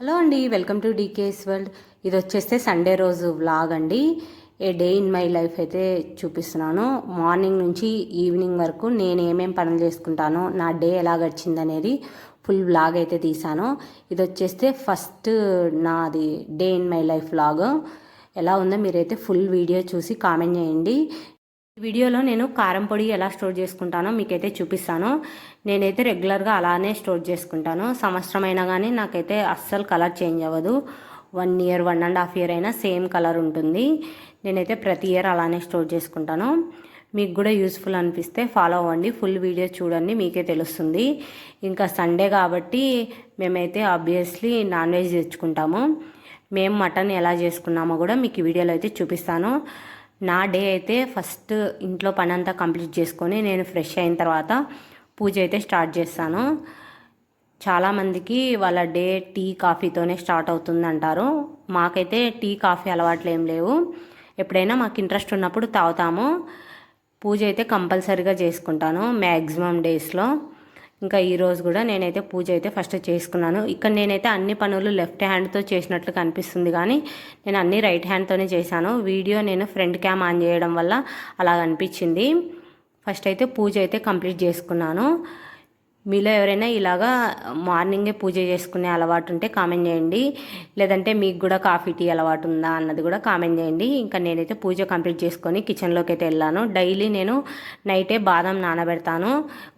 Hello అండి welcome to DKS world. ఇది వచ్చేస్తే సండే రోజు వ్లాగ్ అండి. A day in my life అయితే చూపిస్తున్నాను. మార్నింగ్ నుంచి ఈవినింగ్ వరకు నేను ఏమేం పనులు చేసుకుంటానో నా డే ఎలా గడిచింది అనేది ఫుల్ వ్లాగ్ అయితే తీసాను ఇది వచ్చేస్తే ఫస్ట్ నాది day in my life vlog. ఎలా ఉందో మీరైతే ఫుల్ వీడియో చూసి కామెంట్ చేయండి. వీడియోలో నేను కారం పొడి ఎలా స్టోర్ చేసుకుంటానో మీకైతే చూపిస్తాను. నేనైతే రెగ్యులర్గా అలానే స్టోర్ చేసుకుంటాను. సంవత్సరం అయినా కానీ నాకైతే అస్సలు కలర్ చేంజ్ అవ్వదు. One year one and half year అయినా సేమ్ కలర్ ఉంటుంది. నేనైతే ప్రతి ఇయర్ అలానే స్టోర్ చేసుకుంటాను. మీకు కూడా యూస్ఫుల్ అనిపిస్తే ఫాలో అవ్వండి. ఫుల్ వీడియో చూడండి మీకే తెలుస్తుంది. ఇంకా సండే కాబట్టి మేమైతే ఆబ్వియస్లీ నాన్ వెజ్ తెచ్చుకుంటాము. మేము మటన్ ఎలా చేసుకున్నామో కూడా మీకు వీడియోలో అయితే చూపిస్తాను. నా డే అయితే ఫస్ట్ ఇంట్లో పని అంతా కంప్లీట్ చేసుకొని నేను ఫ్రెష్ అయిన తర్వాత పూజ అయితే స్టార్ట్ చేస్తాను. చాలామందికి వాళ్ళ డే టీ కాఫీతోనే స్టార్ట్ అవుతుంది అంటారు మాకైతే టీ కాఫీ అలవాట్లు ఏం లేవు. ఎప్పుడైనా మాకు ఇంట్రెస్ట్ ఉన్నప్పుడు తాగుతాము. పూజ అయితే కంపల్సరీగా చేసుకుంటాను మ్యాక్సిమం డేస్లో. ఇంకా ఈరోజు కూడా నేనైతే పూజ అయితే ఫస్ట్ చేసుకున్నాను. ఇక్కడ నేనైతే అన్ని పనులు లెఫ్ట్ హ్యాండ్తో చేసినట్లు కనిపిస్తుంది కానీ నేను అన్ని రైట్ హ్యాండ్తోనే చేశాను. వీడియో నేను ఫ్రంట్ క్యామ్ ఆన్ చేయడం వల్ల అలా అనిపించింది. ఫస్ట్ అయితే పూజ అయితే కంప్లీట్ చేసుకున్నాను. మీలో ఎవరైనా ఇలాగా మార్నింగే పూజ చేసుకునే అలవాటు ఉంటే కామెంట్ చేయండి. లేదంటే మీకు కూడా కాఫీ టీ అలవాటు ఉందా అన్నది కూడా కామెంట్ చేయండి. ఇంకా నేనైతే పూజ కంప్లీట్ చేసుకొని కిచెన్లోకి అయితే వెళ్ళాను. డైలీ నేను నైటే బాదం నానబెడతాను.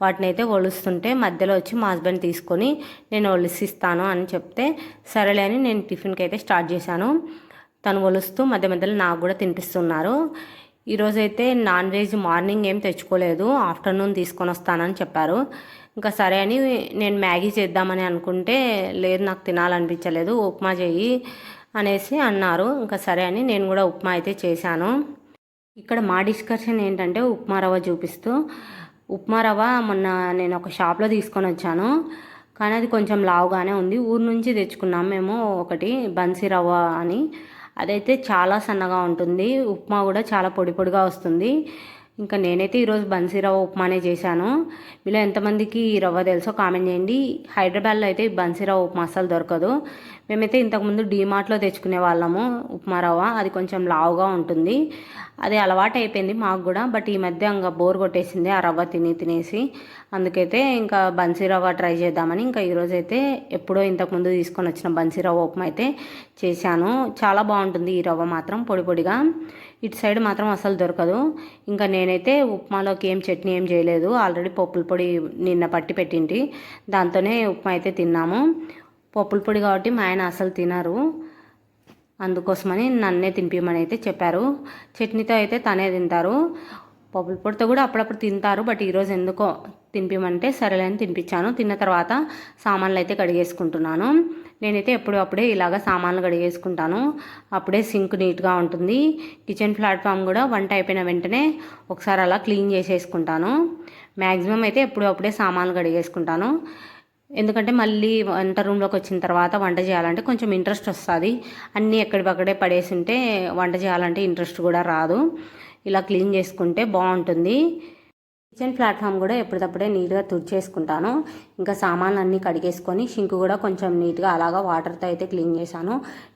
వాటిని అయితే ఒలుస్తుంటే మధ్యలో వచ్చి మా హస్బెండ్ తీసుకొని నేను ఒలిసిస్తాను అని చెప్తే సరేలే అని నేను టిఫిన్కి అయితే స్టార్ట్ చేశాను. తను ఒలుస్తూ మధ్య మధ్యలో నాకు కూడా తినిపిస్తున్నారు. ఈరోజైతే నాన్ వెజ్ మార్నింగ్ ఏం తెచ్చుకోలేదు. ఆఫ్టర్నూన్ తీసుకొని వస్తానని చెప్పారు. ఇంకా సరే అని నేను మ్యాగీ చేద్దామని అనుకుంటే లేదు నాకు తినాలనిపించలేదు ఉప్మా చెయ్యి అనేసి అన్నారు. ఇంకా సరే అని నేను కూడా ఉప్మా అయితే చేశాను. ఇక్కడ మా డిస్కషన్ ఏంటంటే ఉప్మా రవ్వ చూపిస్తూ ఉప్మా రవ్వ మొన్న నేను ఒక షాప్లో తీసుకొని వచ్చాను కానీ అది కొంచెం లావుగానే ఉంది. ఊరు నుంచి తెచ్చుకున్నాం మేము ఒకటి బన్సీ రవ్వ అని. అదైతే చాలా సన్నగా ఉంటుంది ఉప్మా కూడా చాలా పొడి పొడిగా వస్తుంది. ఇంకా నేనైతే ఈరోజు బన్సీ రవ్వ ఉప్మానే చేశాను. మీలో ఎంతమందికి ఈ రవ్వ తెలుసో కామెంట్ చేయండి. హైదరాబాద్లో అయితే ఈ బన్సీ రవ్వ ఉప్మా అసలు దొరకదు. మేమైతే ఇంతకుముందు డీమార్ట్లో తెచ్చుకునే వాళ్ళము ఉప్మా రవ్వ. అది కొంచెం లావుగా ఉంటుంది. అది అలవాటు అయిపోయింది మాకు కూడా. బట్ ఈ మధ్య ఇంకా బోర్ కొట్టేసింది ఆ రవ్వ తిని తినేసి. అందుకైతే ఇంకా బన్సీ రవ్వ ట్రై చేద్దామని ఇంకా ఈరోజు అయితే ఎప్పుడో ఇంతకుముందు తీసుకొని వచ్చిన బన్సీ రవ్వ ఉప్మా అయితే చేశాను. చాలా బాగుంటుంది ఈ రవ్వ మాత్రం పొడి పొడిగా. ఇటు సైడ్ మాత్రం అసలు దొరకదు. ఇంకా నేనైతే ఉప్మాలోకి ఏం చట్నీ ఏం చేయలేదు. ఆల్రెడీ పప్పుల పొడి నిన్న పట్టి పెట్టింటి. దాంతోనే ఉప్మా అయితే తిన్నాము. పప్పుల పొడి కాబట్టి మా ఆయన అసలు తినరు. అందుకోసమని నన్నే తినిపించమని అయితే చెప్పారు. చట్నీతో అయితే తనే తింటారు. పప్పుల పొడితో కూడా అప్పుడప్పుడు తింటారు బట్ ఈరోజు ఎందుకో తినిపించమంటే సరేలేని తినిపించాను. తిన్న తర్వాత సామాన్లు అయితే కడిగేసుకుంటున్నాను. నేనైతే ఎప్పుడు అప్పుడే ఇలాగ సామాన్లు కడిగేసుకుంటాను. అప్పుడే సింక్ నీట్గా ఉంటుంది. కిచెన్ ప్లాట్ఫామ్ కూడా వంట అయిపోయిన వెంటనే ఒకసారి అలా క్లీన్ చేసేసుకుంటాను. మ్యాక్సిమం అయితే ఎప్పుడు అప్పుడే సామాన్లు కడిగేసుకుంటాను. ఎందుకంటే మళ్ళీ వంట రూమ్లోకి వచ్చిన తర్వాత వంట చేయాలంటే కొంచెం ఇంట్రెస్ట్ వస్తుంది. అన్నీ ఎక్కడిపక్కడే పడేసి ఉంటే వంట చేయాలంటే ఇంట్రెస్ట్ కూడా రాదు. ఇలా క్లీన్ చేసుకుంటే బాగుంటుంది. కిచెన్ ప్లాట్ఫామ్ కూడా ఎప్పటికప్పుడే నీట్గా తుడిచేసుకుంటాను. ఇంకా సామాన్లు అన్నీ కడిగేసుకొని షింక్ కూడా కొంచెం నీట్గా అలాగా వాటర్తో అయితే క్లీన్ చేశాను.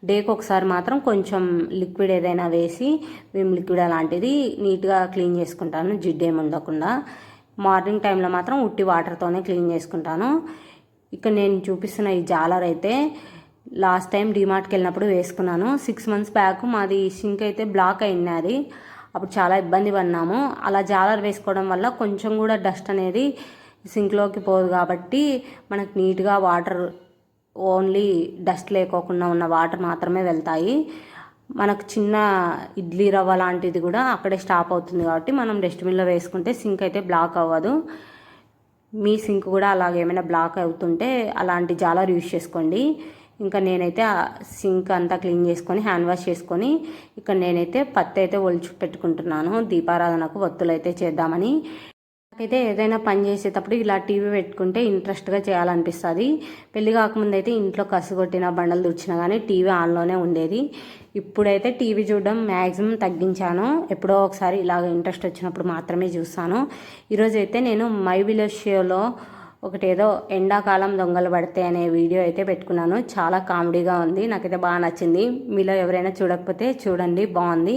డేకి ఒకసారి మాత్రం కొంచెం లిక్విడ్ ఏదైనా వేసి విమ్ లిక్విడ్ అలాంటిది నీట్గా క్లీన్ చేసుకుంటాను. జిడ్డు ఏమి ఉండకుండా. మార్నింగ్ టైంలో మాత్రం ఉట్టి వాటర్తోనే క్లీన్ చేసుకుంటాను. ఇక్కడ నేను చూపిస్తున్న ఈ జాలర్ అయితే లాస్ట్ టైం డిమార్ట్కి వెళ్ళినప్పుడు వేసుకున్నాను. సిక్స్ మంత్స్ బ్యాక్ మాది సింక్ అయితే బ్లాక్ అయినది అప్పుడు చాలా ఇబ్బంది పడినాము. అలా జాలర్ వేసుకోవడం వల్ల కొంచెం కూడా డస్ట్ అనేది సింక్లోకి పోదు కాబట్టి మనకు నీట్గా వాటర్ ఓన్లీ డస్ట్ లేకోకుండా ఉన్న వాటర్ మాత్రమే వెళ్తాయి. మనకు చిన్న ఇడ్లీ రవ్వ లాంటిది కూడా అక్కడే స్టాప్ అవుతుంది కాబట్టి మనం డస్ట్బిన్లో వేసుకుంటే సింక్ అయితే బ్లాక్ అవ్వదు. మీ సింక్ కూడా అలాగే ఏమైనా బ్లాక్ అవుతుంటే అలాంటి జాలర్ యూజ్ చేసుకోండి. ఇంకా నేనైతే ఆ సింక్ అంతా క్లీన్ చేసుకొని హ్యాండ్ వాష్ చేసుకొని ఇక్కడ నేనైతే పత్తి అయితే ఒలిచి పెట్టుకుంటున్నాను. దీపారాధనకు ఒత్తులు అయితే చేద్దామని. నాకైతే ఏదైనా పని చేసేటప్పుడు ఇలా టీవీ పెట్టుకుంటే ఇంట్రెస్ట్గా చేయాలనిపిస్తుంది. పెళ్ళి కాకముందు అయితే ఇంట్లో కసుగొట్టిన బండలు తుడిచినా కానీ టీవీ ఆన్లోనే ఉండేది. ఇప్పుడైతే టీవీ చూడడం మ్యాక్సిమం తగ్గించాను. ఎప్పుడో ఒకసారి ఇలాగ ఇంట్రెస్ట్ వచ్చినప్పుడు మాత్రమే చూస్తాను. ఈరోజైతే నేను మై విలేజ్ షోలో ఒకటేదో ఎండాకాలం దొంగలు పడితే అనే వీడియో అయితే పెట్టుకున్నాను. చాలా కామెడీగా ఉంది. నాకైతే బాగా నచ్చింది. మీలో ఎవరైనా చూడకపోతే చూడండి. బాగుంది.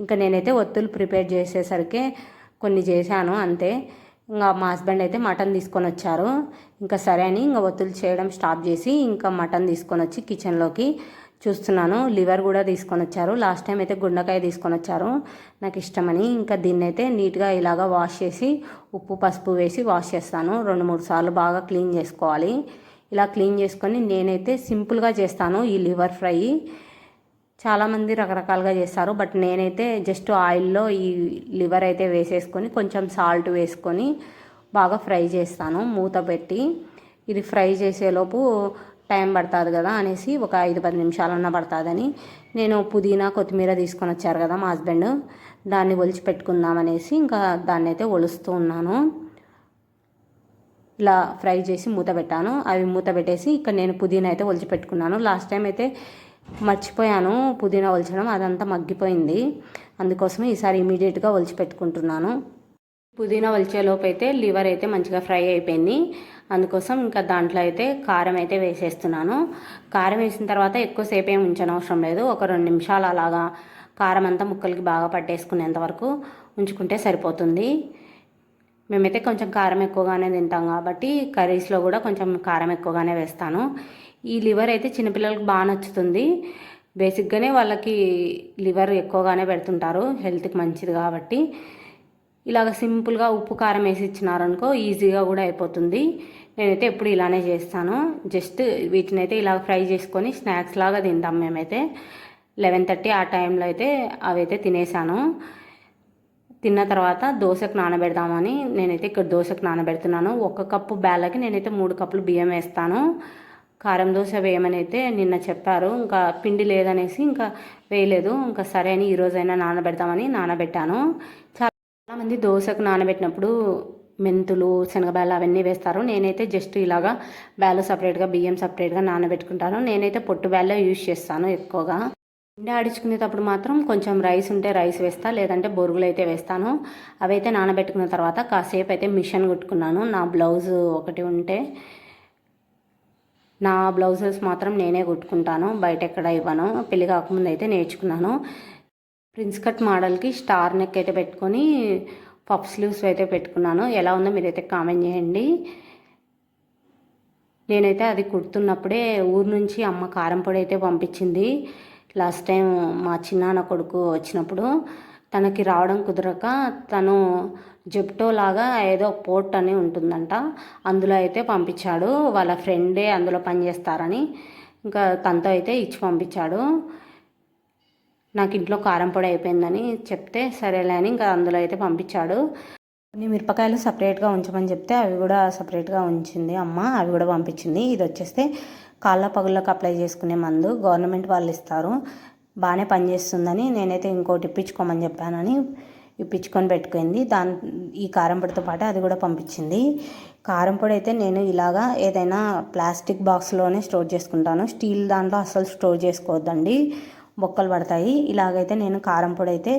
ఇంకా నేనైతే ఒత్తులు ప్రిపేర్ చేసేసరికి కొన్ని చేశాను. అంతే. ఇంకా మా హస్బెండ్ అయితే మటన్ తీసుకొని వచ్చారు. ఇంకా సరే అని ఇంకా ఒత్తులు చేయడం స్టాప్ చేసి ఇంకా మటన్ తీసుకొని వచ్చి కిచెన్లోకి చూస్తున్నాను. లివర్ కూడా తీసుకొని వచ్చారు లాస్ట్ టైం అయితే గుండకాయ తీసుకొని వచ్చారు నాకు ఇష్టమని ఇంకా దీన్ని అయితే నీట్గా ఇలాగా వాష్ చేసి ఉప్పు పసుపు వేసి వాష్ చేస్తాను. రెండు మూడు సార్లు బాగా క్లీన్ చేసుకోవాలి. ఇలా క్లీన్ చేసుకొని నేనైతే సింపుల్గా చేస్తాను ఈ లివర్ ఫ్రై. చాలామంది రకరకాలుగా చేస్తారు. బట్ నేనైతే జస్ట్ ఆయిల్లో ఈ లివర్ అయితే వేసేసుకొని కొంచెం సాల్ట్ వేసుకొని బాగా ఫ్రై చేస్తాను. మూత పెట్టి ఇది ఫ్రై చేసేలోపు టైం పడుతుంది కదా అనేసి ఒక ఐదు పది నిమిషాలన్నా పడుతుందని నేను పుదీనా కొత్తిమీర తీసుకొని వచ్చారు కదా మా హస్బెండ్. దాన్ని ఒలిచి పెట్టుకుందాం అనేసి ఇంకా దాన్ని అయితే ఒలుస్తూ ఉన్నాను. ఇలా ఫ్రై చేసి మూత పెట్టాను. అవి మూత పెట్టేసి ఇక్కడ నేను పుదీనా అయితే ఒలిచి పెట్టుకున్నాను. లాస్ట్ టైం అయితే మర్చిపోయాను పుదీనా ఒలిచడం. అదంతా మగ్గిపోయింది. అందుకోసమే ఈసారి ఇమీడియట్గా ఒలిచి పెట్టుకుంటున్నాను. పుదీనా ఒలిచేలోపు అయితే లివర్ అయితే మంచిగా ఫ్రై అయిపోయింది. అందుకోసం ఇంకా దాంట్లో అయితే కారం అయితే వేసేస్తున్నాను. కారం వేసిన తర్వాత ఎక్కువసేపు ఏమి ఉంచనవసరం లేదు. ఒక రెండు నిమిషాలు అలాగా కారం అంతా ముక్కలకి బాగా పట్టేసుకునేంత వరకు ఉంచుకుంటే సరిపోతుంది. మేమైతే కొంచెం కారం ఎక్కువగానే తింటాం కాబట్టి కర్రీస్లో కూడా కొంచెం కారం ఎక్కువగానే వేస్తాను. ఈ లివర్ అయితే చిన్నపిల్లలకు బాగా నచ్చుతుంది. బేసిక్గానే వాళ్ళకి లివర్ ఎక్కువగానే పెడుతుంటారు. హెల్త్కి మంచిది కాబట్టి. ఇలాగ సింపుల్గా ఉప్పు కారం వేసి ఇచ్చినారనుకో ఈజీగా కూడా అయిపోతుంది. నేనైతే ఎప్పుడు ఇలానే చేస్తాను. జస్ట్ వీటిని అయితే ఇలా ఫ్రై చేసుకొని స్నాక్స్ లాగా తింటాం మేమైతే. లెవెన్ థర్టీ ఆ టైంలో అయితే అవైతే తినేసాను. తిన్న తర్వాత దోశకు నానబెడదామని నేనైతే ఇక్కడ దోశకు నానబెడుతున్నాను. ఒక కప్పు బేళ్ళకి నేనైతే మూడు కప్పులు బియ్యం వేస్తాను. కారం దోశ వేయమని అయితే నిన్న చెప్పారు. ఇంకా పిండి లేదనేసి ఇంకా వేయలేదు. ఇంకా సరే అని ఈరోజైనా నానబెడదామని నానబెట్టాను. చాలా చాలామంది దోశకు నానబెట్టినప్పుడు మెంతులు శనగబేళ్ళు అవన్నీ వేస్తారు. నేనైతే జస్ట్ ఇలాగా బ్యాలు సపరేట్గా బియ్యం సపరేట్గా నానబెట్టుకుంటాను. నేనైతే పొట్టు బ్యాల్లో యూజ్ చేస్తాను ఎక్కువగా. పిండి ఆడించుకునేటప్పుడు మాత్రం కొంచెం రైస్ ఉంటే రైస్ వేస్తా లేదంటే బొరుగులు అయితే వేస్తాను. అవైతే నానబెట్టుకున్న తర్వాత కాసేపు అయితే మిషన్ కుట్టుకున్నాను. నా బ్లౌజ్ ఒకటి ఉంటే నా బ్లౌజెస్ మాత్రం నేనే కుట్టుకుంటాను. బయట ఎక్కడ ఇవ్వను. పెళ్ళి కాకముందు అయితే నేర్చుకున్నాను. ప్రిన్స్ కట్ మోడల్కి స్టార్ నెక్ అయితే పెట్టుకొని పఫ్ స్లీవ్స్ అయితే పెట్టుకున్నాను. ఎలా ఉందో మీరైతే కామెంట్ చేయండి. నేనైతే అది కుడుతున్నప్పుడే ఊరు నుంచి అమ్మ కారం పొడి అయితే పంపించింది. లాస్ట్ టైం మా చిన్నాన్న కొడుకు వచ్చినప్పుడు తనకి రావడం కుదరక తను జెప్టో లాగా ఏదో పోర్ట్ అని ఉంటుందంట అందులో అయితే పంపించాడు. వాళ్ళ ఫ్రెండే అందులో పనిచేస్తారని ఇంకా తనతో అయితే ఇచ్చి పంపించాడు. నాకు ఇంట్లో కారం పొడి అయిపోయిందని చెప్తే సరేలే అని ఇంకా అందులో అయితే పంపించాడు. కొన్ని మిరపకాయలు సపరేట్గా ఉంచమని చెప్తే అవి కూడా సపరేట్గా ఉంచింది అమ్మ అవి కూడా పంపించింది. ఇది వచ్చేస్తే కాళ్ళ పగుళ్ళకు అప్లై చేసుకునే మందు గవర్నమెంట్ వాళ్ళు ఇస్తారు. బాగానే పనిచేస్తుందని నేనైతే ఇంకోటి ఇప్పించుకోమని చెప్పానని ఇప్పించుకొని పెట్టుకుంది. దాని ఈ కారం పొడితో పాటు అది కూడా పంపించింది. కారం పొడి అయితే నేను ఇలాగా ఏదైనా ప్లాస్టిక్ బాక్స్లోనే స్టోర్ చేసుకుంటాను. స్టీల్ దాంట్లో అస్సలు స్టోర్ చేసుకోవద్దండి. బొక్కలు పడతాయి. ఇలాగైతే నేను కారం పొడి అయితే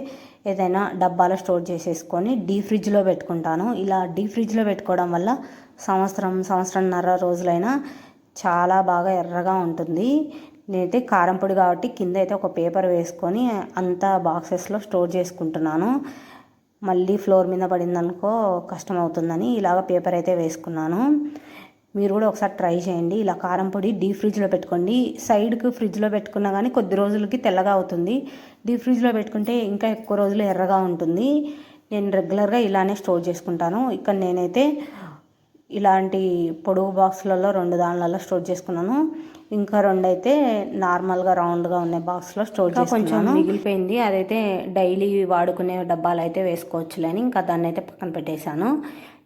ఏదైనా డబ్బాలో స్టోర్ చేసేసుకొని డీ ఫ్రిడ్జ్లో పెట్టుకుంటాను. ఇలా డీ ఫ్రిడ్జ్లో పెట్టుకోవడం వల్ల సంవత్సరం సంవత్సరంన్నర రోజులైనా చాలా బాగా ఎర్రగా ఉంటుంది. నేనైతే కారం పొడి కాబట్టి కింద అయితే ఒక పేపర్ వేసుకొని అంతా బాక్సెస్లో స్టోర్ చేసుకుంటున్నాను. మళ్ళీ ఫ్లోర్ మీద పడిందనుకో కష్టం అవుతుందని ఇలాగ పేపర్ అయితే వేసుకున్నాను. మీరు కూడా ఒకసారి ట్రై చేయండి. ఇలా కారం పొడి డీప్ ఫ్రిడ్జ్లో పెట్టుకోండి. సైడ్కి ఫ్రిడ్జ్లో పెట్టుకున్నా కానీ కొద్ది రోజులకి తెల్లగా అవుతుంది. డీప్ ఫ్రిడ్జ్లో పెట్టుకుంటే ఇంకా ఎక్కువ రోజులు ఎర్రగా ఉంటుంది. నేను రెగ్యులర్గా ఇలానే స్టోర్ చేసుకుంటాను. ఇక్కడ నేనైతే ఇలాంటి పొడుగు బాక్స్లలో రెండు దానిలలో స్టోర్ చేసుకున్నాను. ఇంకా రెండు అయితే నార్మల్గా రౌండ్గా ఉన్న బాక్స్లో స్టోర్ చేసి కొంచెం మిగిలిపోయింది. అదైతే డైలీ వాడుకునే డబ్బాలు అయితే వేసుకోవచ్చులే అని ఇంకా దాన్ని అయితే పక్కన పెట్టేశాను.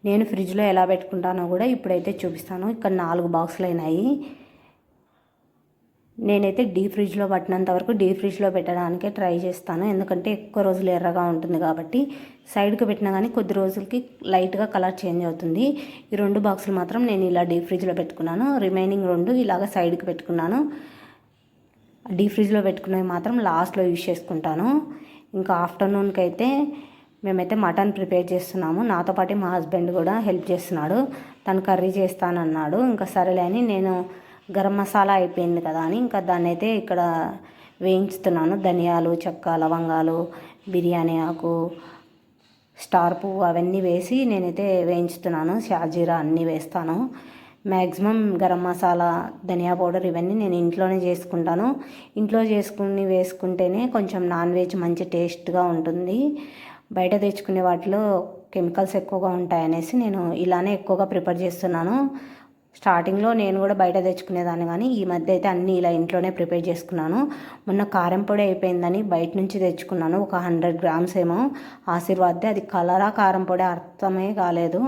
నేను ఫ్రిడ్జ్లో ఎలా పెట్టుకుంటానో కూడా ఇప్పుడైతే చూపిస్తాను. ఇక్కడ నాలుగు బాక్సులు అయినాయి. నేనైతే డీ ఫ్రిడ్జ్లో పట్టినంత వరకు డీ ఫ్రిడ్జ్లో పెట్టడానికే ట్రై చేస్తాను. ఎందుకంటే ఎక్కువ రోజులు ఎర్రగా ఉంటుంది కాబట్టి సైడ్కి పెట్టినా కానీ కొద్ది రోజులకి లైట్గా కలర్ చేంజ్ అవుతుంది. ఈ రెండు బాక్సులు మాత్రం నేను ఇలా డీ ఫ్రిడ్జ్లో పెట్టుకున్నాను. రిమైనింగ్ రెండు ఇలాగ సైడ్కి పెట్టుకున్నాను. డీ ఫ్రిడ్జ్లో పెట్టుకున్నవి మాత్రం లాస్ట్లో యూజ్ చేసుకుంటాను. ఇంకా ఆఫ్టర్నూన్కి అయితే మేమైతే మటన్ ప్రిపేర్ చేస్తున్నాము. నాతో పాటు మా హస్బెండ్ కూడా హెల్ప్ చేస్తున్నాడు. తను కర్రీ చేస్తానన్నాడు. ఇంకా సరేలే అని నేను గరం మసాలా అయిపోయింది కదా అని ఇంకా దాన్ని అయితే ఇక్కడ వేయించుతున్నాను. ధనియాలు చెక్క లవంగాలు బిర్యానీ ఆకు స్టార్ పువ్వు అవన్నీ వేసి నేనైతే వేయించుతున్నాను. షాజీరా అన్నీ వేస్తాను. మ్యాక్సిమం గరం మసాలా ధనియా పౌడర్ ఇవన్నీ నేను ఇంట్లోనే చేసుకుంటాను. ఇంట్లో చేసుకుని వేసుకుంటేనే కొంచెం నాన్ వెజ్ మంచి టేస్ట్గా ఉంటుంది. బయట తెచ్చుకునే వాటిలో కెమికల్స్ ఎక్కువగా ఉంటాయనేసి నేను ఇలానే ఎక్కువగా ప్రిపేర్ చేస్తున్నాను. స్టార్టింగ్లో నేను కూడా బయట తెచ్చుకునేదాన్ని కానీ ఈ మధ్య అయితే అన్నీ ఇలా ఇంట్లోనే ప్రిపేర్ చేసుకున్నాను. మొన్న కారం పొడి అయిపోయిందని బయట నుంచి తెచ్చుకున్నాను. ఒక హండ్రెడ్ గ్రామ్స్ ఏమో ఆశీర్వాద్ది అది కలరా కారం పొడి అర్థమే కాలేదు.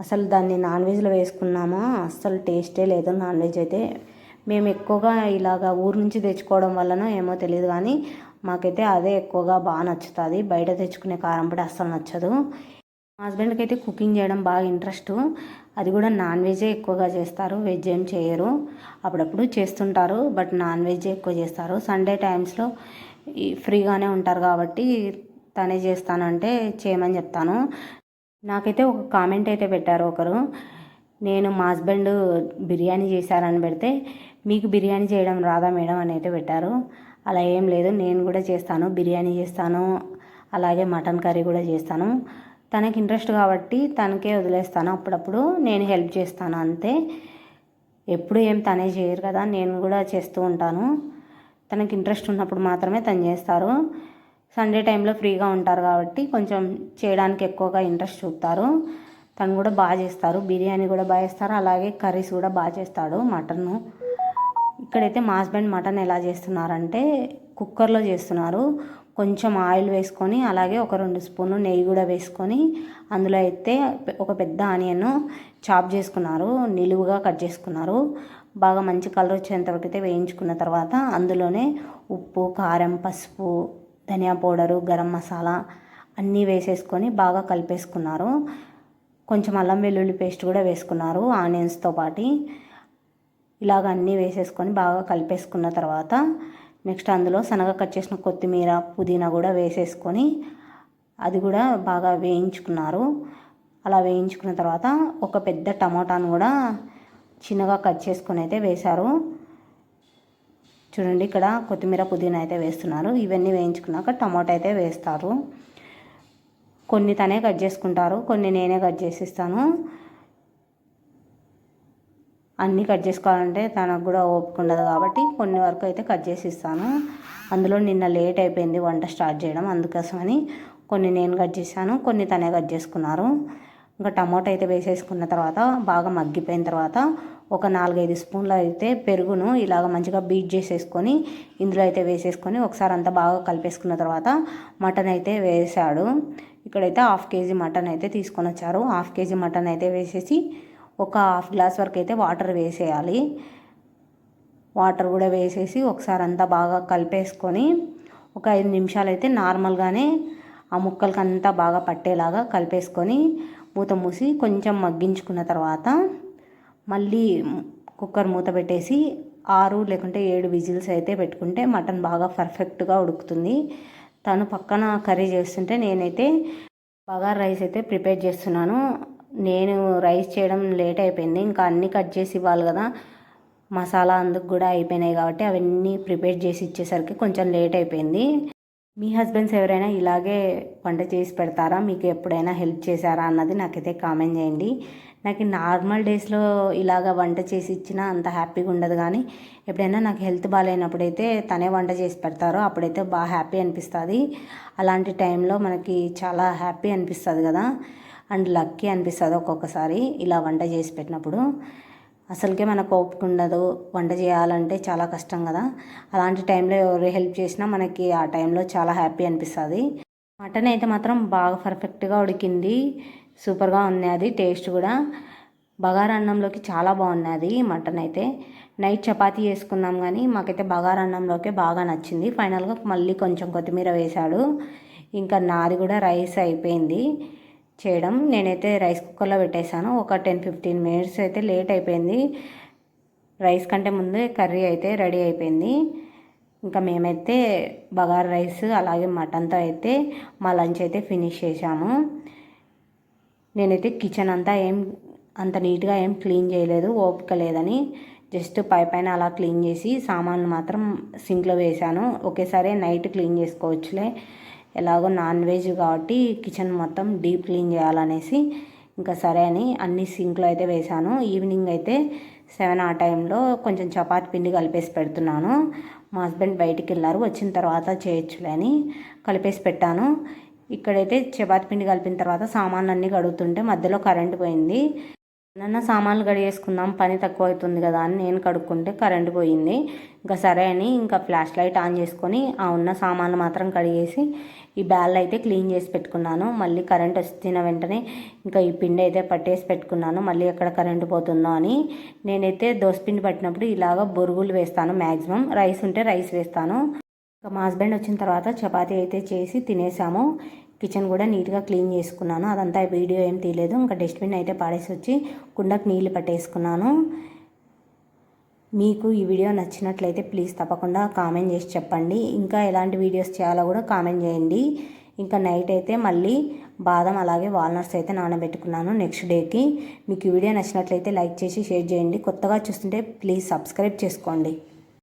అసలు దాన్ని నాన్ వెజ్లో వేసుకున్నామా? అస్సలు టేస్టే లేదు నాన్ వెజ్ అయితే. మేము ఎక్కువగా ఇలాగ ఊరు నుంచి తెచ్చుకోవడం వలన ఏమో తెలియదు కానీ మాకైతే అదే ఎక్కువగా బాగా నచ్చుతుంది. బయట తెచ్చుకునే కారం పొడి అస్సలు నచ్చదు. మా హస్బెండ్కి అయితే కుకింగ్ చేయడం బాగా ఇంట్రెస్ట్. అది కూడా నాన్ వెజే ఎక్కువగా చేస్తారు. వెజ్ ఏం చేయరు. అప్పుడప్పుడు చేస్తుంటారు. బట్ నాన్ వెజ్ ఎక్కువ చేస్తారు. సండే టైమ్స్లో ఫ్రీగానే ఉంటారు కాబట్టి తనే చేస్తానంటే చేయమని చెప్తాను. నాకైతే ఒక కామెంట్ అయితే పెట్టారు ఒకరు. నేను మా హస్బెండ్ బిర్యానీ చేశారని పెడితే మీకు బిర్యానీ చేయడం రాదా మేడం? అని అయితే పెట్టారు. అలా ఏం లేదు నేను కూడా చేస్తాను బిర్యానీ చేస్తాను అలాగే మటన్ కర్రీ కూడా చేస్తాను. తనకి ఇంట్రెస్ట్ కాబట్టి తనకే వదిలేస్తాను. అప్పుడప్పుడు నేను హెల్ప్ చేస్తాను అంతే. ఎప్పుడు ఏం తనే చేయరు కదా నేను కూడా చేస్తూ ఉంటాను. తనకి ఇంట్రెస్ట్ ఉన్నప్పుడు మాత్రమే తను చేస్తారు. సండే టైంలో ఫ్రీగా ఉంటారు కాబట్టి కొంచెం చేయడానికి ఎక్కువగా ఇంట్రెస్ట్ చూపుతారు. తను కూడా బాగా చేస్తారు బిర్యానీ కూడా బాగా చేస్తారు అలాగే కర్రీస్ కూడా బాగా చేస్తాడు మటన్ ఇక్కడైతే మా హస్బెండ్ మటన్ ఎలా చేస్తున్నారంటే కుక్కర్లో చేస్తున్నారు. కొంచెం ఆయిల్ వేసుకొని అలాగే ఒక రెండు స్పూన్లు నెయ్యి కూడా వేసుకొని అందులో అయితే ఒక పెద్ద ఆనియన్ చాప్ చేసుకున్నారు. నిలువుగా కట్ చేసుకున్నారు. బాగా మంచి కలర్ వచ్చేంతవరకు అయితే వేయించుకున్న తర్వాత అందులోనే ఉప్పు కారం పసుపు ధనియా పౌడరు గరం మసాలా అన్నీ వేసేసుకొని బాగా కలిపేసుకున్నారు. కొంచెం అల్లం వెల్లుల్లి పేస్ట్ కూడా వేసుకున్నారు ఆనియన్స్తో పాటు. ఇలాగ అన్నీ వేసేసుకొని బాగా కలిపేసుకున్న తర్వాత నెక్స్ట్ అందులో సన్నగా కట్ చేసిన కొత్తిమీర పుదీనా కూడా వేసేసుకొని అది కూడా బాగా వేయించుకున్నారు. అలా వేయించుకున్న తర్వాత ఒక పెద్ద టమాటాను కూడా చిన్నగా కట్ చేసుకొని అయితే వేశారు. చూడండి ఇక్కడ కొత్తిమీర పుదీనా అయితే వేస్తున్నారు. ఇవన్నీ వేయించుకున్నాక టమాటా అయితే వేస్తారు. కొన్ని తనే కట్ చేసుకుంటారు కొన్ని నేనే కట్ చేసిస్తాను. అన్నీ కట్ చేసుకోవాలంటే తనకు కూడా ఓపిక ఉండదు కాబట్టి కొన్ని వరకు అయితే కట్ చేసి ఇస్తాను. అందులో నిన్న లేట్ అయిపోయింది వంట స్టార్ట్ చేయడం అందుకోసమని కొన్ని నేను కట్ చేశాను కొన్ని తనే కట్ చేసుకున్నారు. ఇంకా టమాటో అయితే వేసేసుకున్న తర్వాత బాగా మగ్గిపోయిన తర్వాత ఒక నాలుగైదు స్పూన్లు అయితే పెరుగును ఇలాగ మంచిగా బీట్ చేసేసుకొని ఇందులో అయితే వేసేసుకొని ఒకసారి అంతా బాగా కలిపేసుకున్న తర్వాత మటన్ అయితే వేసాడు ఇక్కడైతే హాఫ్ కేజీ మటన్ అయితే తీసుకొని వచ్చారు. హాఫ్ కేజీ మటన్ అయితే వేసేసి ఒక హాఫ్ గ్లాస్ వరకు అయితే వాటర్ వేసేయాలి. వాటర్ కూడా వేసేసి ఒకసారి అంతా బాగా కలిపేసుకొని ఒక ఐదు నిమిషాలు అయితే నార్మల్గానే ఆ ముక్కలకి అంతా బాగా పట్టేలాగా కలిపేసుకొని మూత మూసి కొంచెం మగ్గించుకున్న తర్వాత మళ్ళీ కుక్కర్ మూత పెట్టేసి ఆరు లేకుంటే ఏడు విజిల్స్ అయితే పెట్టుకుంటే మటన్ బాగా పర్ఫెక్ట్గా ఉడుకుతుంది. తను పక్కన కర్రీ చేస్తుంటే నేనైతే బగార్ రైస్ అయితే ప్రిపేర్ చేస్తున్నాను. నేను రైస్ చేయడం లేట్ అయిపోయింది. ఇంకా అన్నీ కట్ చేసి ఇవ్వాలి కదా. మసాలా అందుకు కూడా అయిపోయినాయి కాబట్టి అవన్నీ ప్రిపేర్ చేసి ఇచ్చేసరికి కొంచెం లేట్ అయిపోయింది. మీ హస్బెండ్స్ ఎవరైనా ఇలాగే వంట చేసి పెడతారా? మీకు ఎప్పుడైనా హెల్ప్ చేశారా అన్నది నాకైతే కామెంట్ చేయండి. నాకు నార్మల్ డేస్లో ఇలాగ వంట చేసి ఇచ్చినా అంత హ్యాపీగా ఉండదు కానీ ఎప్పుడైనా నాకు హెల్త్ బాగాలేనప్పుడైతే తనే వంట చేసి పెడతారో. అప్పుడైతే బాగా హ్యాపీ అనిపిస్తుంది. అలాంటి టైంలో మనకి చాలా హ్యాపీ అనిపిస్తుంది కదా. అండ్ లక్కీ అనిపిస్తుంది ఒక్కొక్కసారి ఇలా వంట చేసి పెట్టినప్పుడు. అసలుకే మనకు ఓపిక ఉండదు వంట చేయాలంటే చాలా కష్టం కదా. అలాంటి టైంలో ఎవరు హెల్ప్ చేసినా మనకి ఆ టైంలో చాలా హ్యాపీ అనిపిస్తుంది. మటన్ అయితే మాత్రం బాగా పర్ఫెక్ట్గా ఉడికింది. సూపర్గా ఉన్నది టేస్ట్ కూడా. బగారా అన్నంలోకి చాలా బాగున్నది మటన్ అయితే. నైట్ చపాతీ చేసుకున్నాం కానీ మాకైతే బగారా అన్నంలోకే బాగా నచ్చింది. ఫైనల్గా మళ్ళీ కొంచెం కొత్తిమీర వేశాడు. ఇంకా నాది కూడా రైస్ అయిపోయింది. చేయడం. నేనైతే రైస్ కుక్కర్లో పెట్టేశాను. ఒక టెన్ ఫిఫ్టీన్ మినిట్స్ అయితే లేట్ అయిపోయింది. రైస్ కంటే ముందే కర్రీ అయితే రెడీ అయిపోయింది. ఇంకా మేమైతే బగార్ రైస్ అలాగే మటన్తో అయితే మా లంచ్ అయితే ఫినిష్ చేశాము. నేనైతే కిచెన్ అంతా ఏం అంత నీట్గా ఏం క్లీన్ చేయలేదు ఓపిక లేదని. జస్ట్ పై పైన అలా క్లీన్ చేసి సామాన్లు మాత్రం సింక్లో వేశాను. ఒకేసారి నైట్ క్లీన్ చేసుకోవచ్చులే. ఎలాగో నాన్ వెజ్ కాబట్టి కిచెన్ మొత్తం డీప్ క్లీన్ చేయాలనేసి ఇంకా సరే అని అన్ని సింక్లో అయితే వేశాను. ఈవినింగ్ అయితే సెవెన్ ఆ టైంలో కొంచెం చపాతి పిండి కలిపేసి పెడుతున్నాను. మా హస్బెండ్ బయటికి వెళ్ళారు వచ్చిన తర్వాత చేయొచ్చులే అని కలిపేసి పెట్టాను. ఇక్కడైతే చపాతి పిండి కలిపిన తర్వాత సామాన్లు అన్నీ కడుగుతుంటే మధ్యలో కరెంట్ పోయింది. నన్న సామాన్లు కడిగేసుకుందాం పని తక్కువ అవుతుంది కదా అని నేను కడుక్కుంటే కరెంట్ పోయింది. ఇంకా సరే అని ఇంకా ఫ్లాష్ లైట్ ఆన్ చేసుకొని ఆ ఉన్న సామాన్లు మాత్రం కడిగేసి ఈ బ్యాల్ అయితే క్లీన్ చేసి పెట్టుకున్నాను. మళ్ళీ కరెంట్ వచ్చిన వెంటనే ఇంకా ఈ పిండి అయితే పట్టేసి పెట్టుకున్నాను. మళ్ళీ ఎక్కడ కరెంటు పోతుందో అని నేనైతే దోసపిండి పట్టినప్పుడు ఇలాగ బొరుగులు వేస్తాను మ్యాక్సిమం రైస్ ఉంటే రైస్ వేస్తాను. ఇంకా మా హస్బెండ్ వచ్చిన తర్వాత చపాతీ అయితే చేసి తినేసాము. కిచెన్ కూడా నీట్గా క్లీన్ చేసుకున్నాను. అదంతా వీడియో ఏం తీయలేదు. ఇంకా డస్ట్బిన్ అయితే పాడేసి వచ్చి కుండకు నీళ్ళు పట్టేసుకున్నాను. మీకు ఈ వీడియో నచ్చినట్లయితే ప్లీజ్ తప్పకుండా కామెంట్ చేసి చెప్పండి. ఇంకా ఎలాంటి వీడియోస్ చేయాలో కూడా కామెంట్ చేయండి. ఇంకా నైట్ అయితే మళ్ళీ బాదం అలాగే వాల్నట్స్ అయితే నానబెట్టుకున్నాను నెక్స్ట్ డేకి. మీకు ఈ వీడియో నచ్చినట్లయితే లైక్ చేసి షేర్ చేయండి. కొత్తగా చూస్తుంటే ప్లీజ్ సబ్స్క్రైబ్ చేసుకోండి.